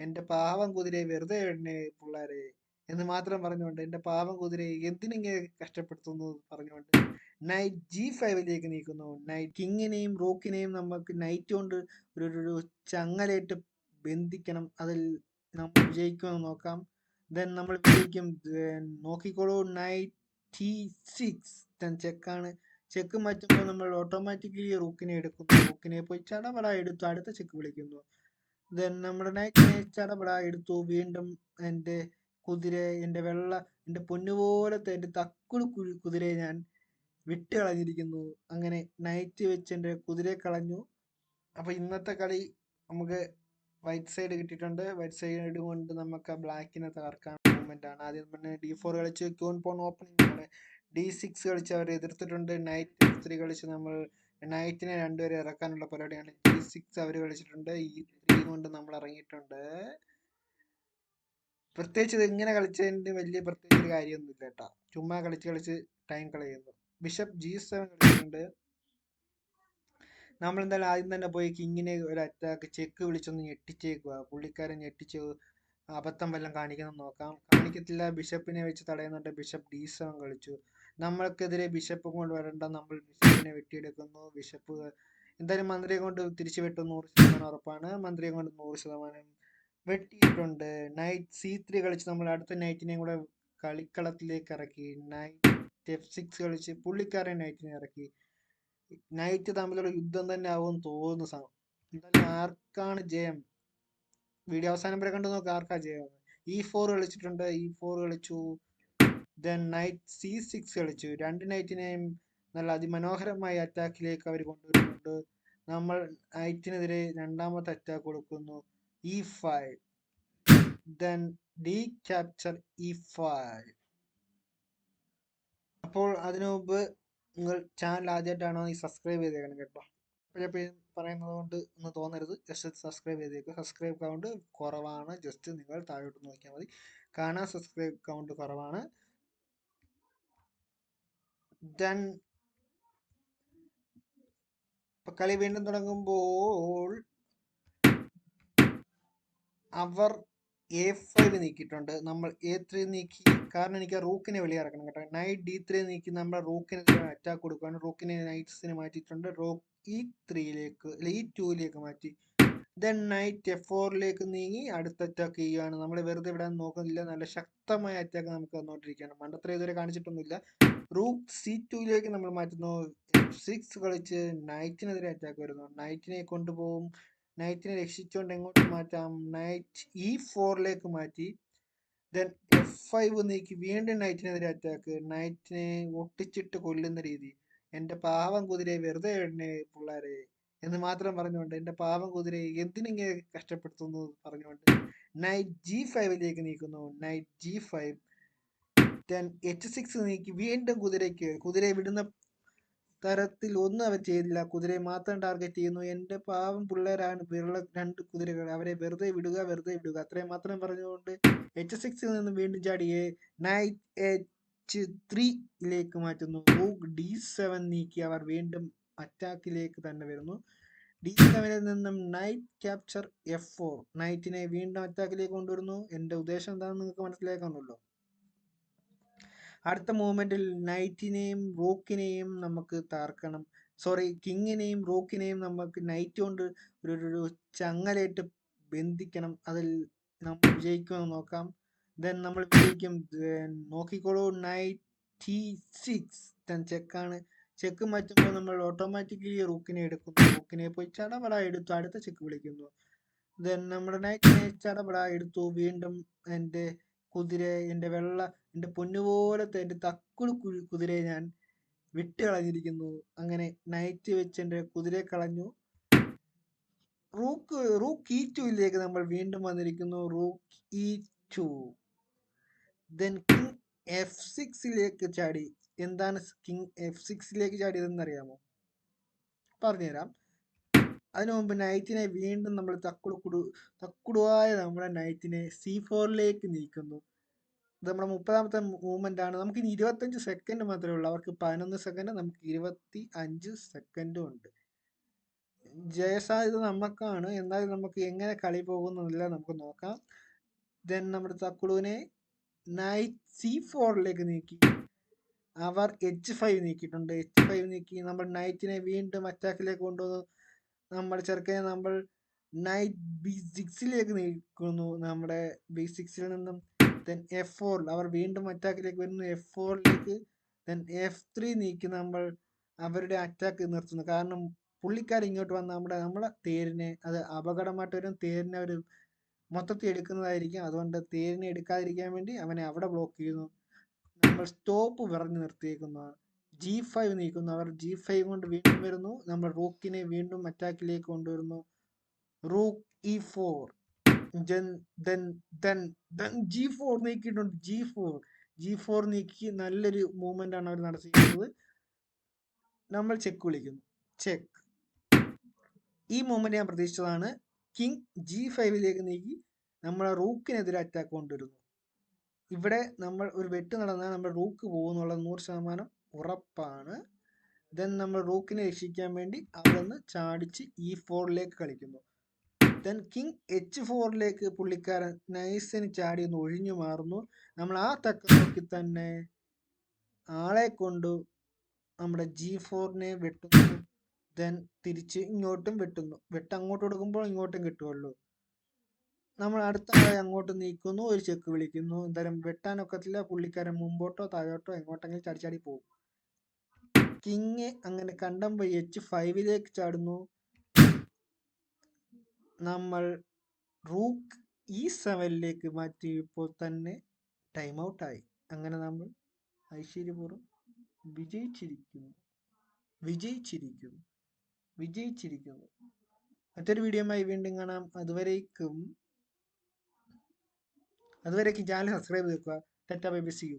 എന്റെ പാവം കുതിരയെ വെറുതെ എണ്ണേ പിള്ളേരെ എന്ന് മാത്രം പറഞ്ഞുകൊണ്ട് എന്റെ പാവം കുതിരയെ എന്തിനിങ്ങനെ കഷ്ടപ്പെടുത്തുന്നു പറഞ്ഞുകൊണ്ട് നൈറ്റ് ജി ഫൈവിലേക്ക് നീക്കുന്നു. നൈറ്റ് കിങ്ങിനെയും റോക്കിനെയും നമുക്ക് നൈറ്റ് കൊണ്ട് ഒരു ഒരു- ചങ്ങലേറ്റ് ബന്ധിക്കണം. അതിൽ നമ്മൾ വിജയിക്കുമെന്ന് നോക്കാം. ദെൻ നമ്മൾ വിജയിക്കും. നോക്കിക്കോളൂ. നൈറ്റ് സിക്സ് ചെക്കാണ് ചെക്ക് മാറ്റുമ്പോൾ നമ്മൾ ഓട്ടോമാറ്റിക്കലി റൂക്കിനെ എടുക്കുന്നു. റൂക്കിനെ പോയി ചടപട എടുത്തു അടുത്ത ചെക്ക് വിളിക്കുന്നു. ദെൻ നമ്മുടെ നൈറ്റിനെ ചടപട എടുത്തു. വീണ്ടും എന്റെ കുതിര എന്റെ വെള്ള എന്റെ പൊന്നുപോലത്തെ എന്റെ തക്കുളു കു- കുതിരയെ ഞാൻ വിട്ട് കളഞ്ഞിരിക്കുന്നു അങ്ങനെ നൈറ്റ് വെച്ച് എന്റെ കുതിരയെ കളഞ്ഞു. അപ്പോൾ ഇന്നത്തെ കളി നമുക്ക് വൈറ്റ് സൈഡ് കിട്ടിയിട്ടുണ്ട്. വൈറ്റ് സൈഡ് കൊണ്ട് നമുക്ക് ബ്ലാക്കിനെ തകർക്കാൻ മൂവ്മെന്റ് ആണ്. ആദ്യം തന്നെ ഡി ഫോർ കളിച്ച് queen pawn opening D six കളിച്ച് അവർ എതിർത്തിട്ടുണ്ട്. നൈറ്റ് ത്രീ കളിച്ച് നമ്മൾ നൈറ്റിനെ രണ്ടുപേരെ ഇറക്കാനുള്ള പരിപാടിയാണ്. ഡി സിക്സ് അവർ കളിച്ചിട്ടുണ്ട്. ഈ കൊണ്ട് നമ്മൾ ഇറങ്ങിയിട്ടുണ്ട് പ്രത്യേകിച്ച് ഇത് ഇങ്ങനെ കളിച്ചതിന് വലിയ പ്രത്യേകിച്ച് ഒരു കാര്യമൊന്നുമില്ല കേട്ടോ. ചുമ്മാ കളിച്ച് കളിച്ച് ടൈം കളയുന്നു ബിഷപ്പ് ജി സെവൻ കളിച്ചിട്ടുണ്ട്. നമ്മൾ എന്തായാലും ആദ്യം തന്നെ പോയി കിങ്ങിനെ ഒരു അറ്റാക്ക് ചെക്ക് വിളിച്ചൊന്ന് ഞെട്ടിച്ചേക്കുക പുള്ളിക്കാരൻ ഞെട്ടിച്ച് അബദ്ധം വല്ലതും കാണിക്കണം നോക്കാം. കാണിക്കത്തില്ല. ബിഷപ്പിനെ വെച്ച് തടയുന്നുണ്ട്. ബിഷപ്പ് ഡി സെവൻ കളിച്ചു. നമ്മൾക്കെതിരെ ബിഷപ്പ് കൊണ്ട് വരണ്ട. നമ്മൾ ബിഷപ്പിനെ വെട്ടിയെടുക്കുന്നു. ബിഷപ്പ് എന്തായാലും മന്ത്രിയെ കൊണ്ട് തിരിച്ചു വെട്ടും നൂറ് ശതമാനം ഉറപ്പാണ്. മന്ത്രിയെ കൊണ്ട് നൂറ് ശതമാനം വെട്ടിയിട്ടുണ്ട്. നൈറ്റ് സി ത്രീ കളിച്ച് നമ്മൾ അടുത്ത നൈറ്റിനെയും കൂടെ കളിക്കളത്തിലേക്ക് ഇറക്കി. നൈറ്റ് എഫ് സിക്സ് കളിച്ച് പുള്ളിക്കാരൻ നൈറ്റിനെ ഇറക്കി. നൈറ്റ് തമ്മിലുള്ള യുദ്ധം തന്നെ ആവും തോന്നുന്നു എന്തായാലും ആർക്കാണ് ജയം? വീഡിയോ അവസാനം വരെ കണ്ടു നോക്കാം ആർക്കാ ജയം? ഇ ഫോർ കളിച്ചിട്ടുണ്ട്. ഇ ഫോർ കളിച്ചു. ദെൻ നൈറ്റ് സി സിക്സ് കളിച്ചു. രണ്ട് നൈറ്റിനെയും നല്ല അതിമനോഹരമായ അറ്റാക്കിലേക്ക് അവർ കൊണ്ടുവരുന്നുണ്ട് നമ്മൾ നൈറ്റിനെതിരെ രണ്ടാമത്തെ അറ്റാക്ക് കൊടുക്കുന്നു. E five then D capture E five അപ്പോൾ അതിനു മുമ്പ് നിങ്ങൾ ചാനൽ ആദ്യമായിട്ടാണോ ഈ സബ്സ്ക്രൈബ് ചെയ്തേക്കണം കേട്ടോ. എപ്പോഴെപ്പോഴും പറയുന്നത് കൊണ്ട് ഒന്ന് തോന്നരുത്. ജസ്റ്റ് സബ്സ്ക്രൈബ് ചെയ്തേക്കുക സബ്സ്ക്രൈബ് കൗണ്ട് കുറവാണ്. ജസ്റ്റ് നിങ്ങൾ താഴോട്ട് നോക്കിയാൽ മതി. കാണാൻ സബ്സ്ക്രൈബ് കൗണ്ട് കുറവാണ്. ദെൻ ഇപ്പൊ കളി വീണ്ടും തുടങ്ങുമ്പോൾ അവർ എ ഫൈവ് നീക്കിയിട്ടുണ്ട്. നമ്മൾ എ ത്രീ നീക്കി. കാരണം എനിക്ക് റൂക്കിനെ വെളിയിറക്കണം കേട്ടോ. നൈറ്റ് ഡി ത്രീ നീക്കി നമ്മൾ റൂക്കിന് അറ്റാക്ക് കൊടുക്കുകയാണ്. റൂക്കിനെ നൈറ്റ്സിന് മാറ്റിയിട്ടുണ്ട്. റോക്ക് ഇ ത്രീയിലേക്ക് അല്ല ഇ ടൂയിലേക്ക് മാറ്റി. ദെൻ നൈറ്റ് എഫ് ഫോറിലേക്ക് നീങ്ങി അടുത്ത അറ്റാക്ക് ചെയ്യുകയാണ്. നമ്മൾ വെറുതെ വിടാൻ നോക്കുന്നില്ല. നല്ല ശക്തമായ അറ്റാക്ക് നമുക്ക് വന്നുകൊണ്ടിരിക്കുകയാണ് മണ്ടത്ര ഇതുവരെ കാണിച്ചിട്ടൊന്നുമില്ല. റൂക്ക് സി ടൂയിലേക്ക് നമ്മൾ മാറ്റുന്നു. സിക്സ് കളിച്ച് നൈറ്റിനെതിരെ അറ്റാക്ക് വരുന്നു. നൈറ്റിനെ കൊണ്ടുപോകും. നൈറ്റിനെ രക്ഷിച്ചുകൊണ്ട് എങ്ങോട്ട് മാറ്റാം? നൈറ്റ് ഇ ഫോറിലേക്ക് മാറ്റി ദെൻ എഫ് ഫൈവ് നീക്കി വീണ്ടും നൈറ്റിനെതിരെ അറ്റാക്ക് നൈറ്റിനെ ഒട്ടിച്ചിട്ട് കൊല്ലുന്ന രീതി. എന്റെ പാവം കുതിരയെ വെറുതെ എണ്ണേ പിള്ളേരെ എന്ന് മാത്രം പറഞ്ഞുകൊണ്ട് എന്റെ പാവം കുതിരയെ എന്തിനിങ്ങനെ കഷ്ടപ്പെടുത്തുന്നു പറഞ്ഞുകൊണ്ട് നൈറ്റ് ജി ഫൈവിലേക്ക് നീക്കുന്നു. Knight G five then H six നീക്കി വീണ്ടും കുതിരയ്ക്ക് കുതിരയെ വിടുന്ന തരത്തിൽ ഒന്നും അവൻ ചെയ്തില്ല. കുതിരയെ മാത്രം ടാർഗറ്റ് ചെയ്യുന്നു. എന്റെ പാവം പിള്ളേരാണ് വിരള രണ്ട് കുതിരകൾ. അവരെ വെറുതെ വിടുക വെറുതെ വിടുക. അത്രയും മാത്രം പറഞ്ഞുകൊണ്ട് എച്ച് സിക്സിൽ നിന്നും വീണ്ടും ചാടിയെ നൈറ്റ് എച്ച് ത്രീയിലേക്ക് മാറ്റുന്നു. ഡി സെവൻ നീക്കി അവർ വീണ്ടും അറ്റാക്കിലേക്ക് തന്നെ വരുന്നു. ഡി സെവനിൽ നിന്നും നൈറ്റ് ക്യാപ്ചർ എഫ് ഫോർ നൈറ്റിനെ വീണ്ടും അറ്റാക്കിലേക്ക് കൊണ്ടുവരുന്നു. എന്റെ ഉദ്ദേശം എന്താണെന്ന് നിങ്ങൾക്ക് മനസ്സിലാക്കാണല്ലോ അടുത്ത മൂമെന്റിൽ നൈറ്റിനെയും റോക്കിനെയും നമുക്ക് താർക്കണം സോറി കിങ്ങിനെയും റോക്കിനെയും നമുക്ക് നൈറ്റ് കൊണ്ട് ഒരു ഒരു- ചങ്ങലായിട്ട് ബന്ധിക്കണം. അതിൽ നമ്മൾ വിജയിക്കുമെന്ന് നോക്കാം. ദെൻ നമ്മൾ വിജയിക്കും. നോക്കിക്കോളൂ. നൈറ്റി സിക്സ് ദെൻ ചെക്കാണ് ചെക്ക് മാറ്റുമ്പോൾ നമ്മൾ ഓട്ടോമാറ്റിക്കലി റൂക്കിനെ എടുക്കുന്നു. റൂക്കിനെ പോയി ചടപട എടുത്തു. അടുത്ത ചെക്ക് വിളിക്കുന്നു. ദെൻ നമ്മുടെ നൈറ്റിനെ ചടപട എടുത്തു. വീണ്ടും എന്റെ കുതിര എന്റെ വെള്ള എന്റെ പൊന്നുപോലത്തെ എന്റെ തക്കുടു കു- കുതിരയെ ഞാൻ വിട്ട് കളഞ്ഞിരിക്കുന്നു അങ്ങനെ നൈറ്റ് വെച്ച് എന്റെ കുതിരയെ കളഞ്ഞു. റൂക്ക് റൂക്ക് ഇ ടുയിലേക്ക് നമ്മൾ വീണ്ടും വന്നിരിക്കുന്നു. Rook E two then king F സിക്സിലേക്ക് ചാടി. എന്താണ് കിങ് എഫ് സിക്സിലേക്ക് ചാടിയതെന്ന് അറിയാമോ? പറഞ്ഞുതരാം. അതിനു മുമ്പ് നൈറ്റിനെ വീണ്ടും നമ്മൾ തക്കുടു കുടു തക്കുടുവായ നമ്മുടെ നൈറ്റിനെ സി ഫോറിലേക്ക് നീക്കുന്നു. ഇത് നമ്മുടെ മുപ്പതാമത്തെ മൂവ്മെന്റ് ആണ് നമുക്ക് ഇനി ഇരുപത്തഞ്ച് സെക്കൻഡ് മാത്രമേ ഉള്ളൂ. അവർക്ക് പതിനൊന്ന് സെക്കൻഡ് നമുക്ക് ഇരുപത്തി അഞ്ച് സെക്കൻഡും ഉണ്ട്. ജയസാധ്യത നമുക്കാണ്. എന്നാലും നമുക്ക് എങ്ങനെ കളി പോകുന്നില്ല നമുക്ക് നോക്കാം. ദെൻ നമ്മുടെ തക്കുളുവിനെ നൈറ്റ് സി ഫോറിലേക്ക് നീക്കി. അവർ എച്ച് ഫൈവ് നീക്കിയിട്ടുണ്ട്. എച്ച് ഫൈവ് നീക്കി. നമ്മൾ നൈറ്റിനെ വീണ്ടും അറ്റാക്കിലേക്ക് കൊണ്ടുവന്നു. നമ്മുടെ ചെറുക്കനെ നമ്മൾ നൈറ്റ് ബി സിക്സിലേക്ക് നീക്കുന്നു. നമ്മുടെ ബി സിക്സിൽ നിന്നും ദെൻ എഫ് അവർ വീണ്ടും അറ്റാക്കിലേക്ക് വരുന്നു. എഫ് ഫോറിലേക്ക് ദെൻ എഫ് ത്രീ നീക്കി നമ്മൾ അവരുടെ അറ്റാക്ക് നിർത്തുന്നു. കാരണം പുള്ളിക്കാർ ഇങ്ങോട്ട് വന്ന് നമ്മുടെ നമ്മളെ തേരിനെ അത് അപകടമായിട്ട് വരും. തേരിനെ അവർ മൊത്തത്തിൽ എടുക്കുന്നതായിരിക്കും. അതുകൊണ്ട് തേരിനെ എടുക്കാതിരിക്കാൻ വേണ്ടി അവനെ അവിടെ ബ്ലോക്ക് ചെയ്യുന്നു. നമ്മൾ സ്റ്റോപ്പ് പറഞ്ഞു നിർത്തിയേക്കുന്നതാണ് ജി ഫൈവ് നീക്കുന്നു. അവർ ജി ഫൈവ് കൊണ്ട് വീണ്ടും വരുന്നു. നമ്മൾ റൂക്കിനെ വീണ്ടും അറ്റാക്കിലേക്ക് കൊണ്ടുവരുന്നു. Rook E four G four നീക്കിയിട്ടുണ്ട്. G four G four നീക്കി നല്ലൊരു മൂവ്മെന്റ് ആണ് അവർ നടത്തിയിരിക്കുന്നത്. നമ്മൾ ചെക്ക് വിളിക്കുന്നു. ചെക്ക് ഈ മൂവ്മെന്റ് ഞാൻ പ്രതീക്ഷിച്ചതാണ്. കിങ് ജി ഫൈവിലേക്ക് നീക്കി നമ്മളെ റൂക്കിനെതിരെ അറ്റാക്ക് കൊണ്ടുവരുന്നു. ഇവിടെ നമ്മൾ ഒരു വെട്ട് നടന്നാൽ നമ്മൾ റൂക്ക് പോകുന്നുള്ളത് നൂറ് ശതമാനം ഉറപ്പാണ്. ദെൻ നമ്മൾ റൂക്കിനെ രക്ഷിക്കാൻ വേണ്ടി അവിടെ നിന്ന് ചാടിച്ച് ഇ ഫോറിലേക്ക് കളിക്കുന്നു. ദെൻ കിങ് എച്ച് ഫോറിലേക്ക് പുള്ളിക്കാരൻ നൈസിന് ചാടി ഒന്ന് ഒഴിഞ്ഞു മാറുന്നു. നമ്മൾ ആ തക്ക തന്നെ ആളെ കൊണ്ട് നമ്മുടെ ജി ഫോറിനെ വെട്ടുന്നു. ദെൻ തിരിച്ച് ഇങ്ങോട്ടും വെട്ടുന്നു. വെട്ട് അങ്ങോട്ട് കൊടുക്കുമ്പോൾ ഇങ്ങോട്ടും കിട്ടുമല്ലോ നമ്മൾ അടുത്ത ആളെ അങ്ങോട്ട് നീക്കുന്നു. ഒരു ചെക്ക് വിളിക്കുന്നു. എന്തായാലും വെട്ടാനൊക്കത്തില്ല പുള്ളിക്കാരൻ മുമ്പോട്ടോ താഴോട്ടോ എങ്ങോട്ടെങ്കിലും ചാടി ചാടി പോകും. കിങ് അങ്ങനെ കണ്ടം വഴി എച്ച് ഫൈവിലേക്ക് ചാടുന്നു. നമ്മൾ റൂക്ക് ഈ സെവനിലേക്ക് മാറ്റിയപ്പോൾ തന്നെ ടൈം ഔട്ടായി അങ്ങനെ നമ്മൾ ഐശ്വര്യപൂർവം വിജയിച്ചിരിക്കുന്നു. വിജയിച്ചിരിക്കുന്നു. വിജയിച്ചിരിക്കുന്നു. മറ്റൊരു വീഡിയോയുമായി വീണ്ടും കാണാം. അതുവരേക്കും അതുവരേക്കും ചാനൽ സബ്സ്ക്രൈബ് ചെയ്യുക tata bye B see you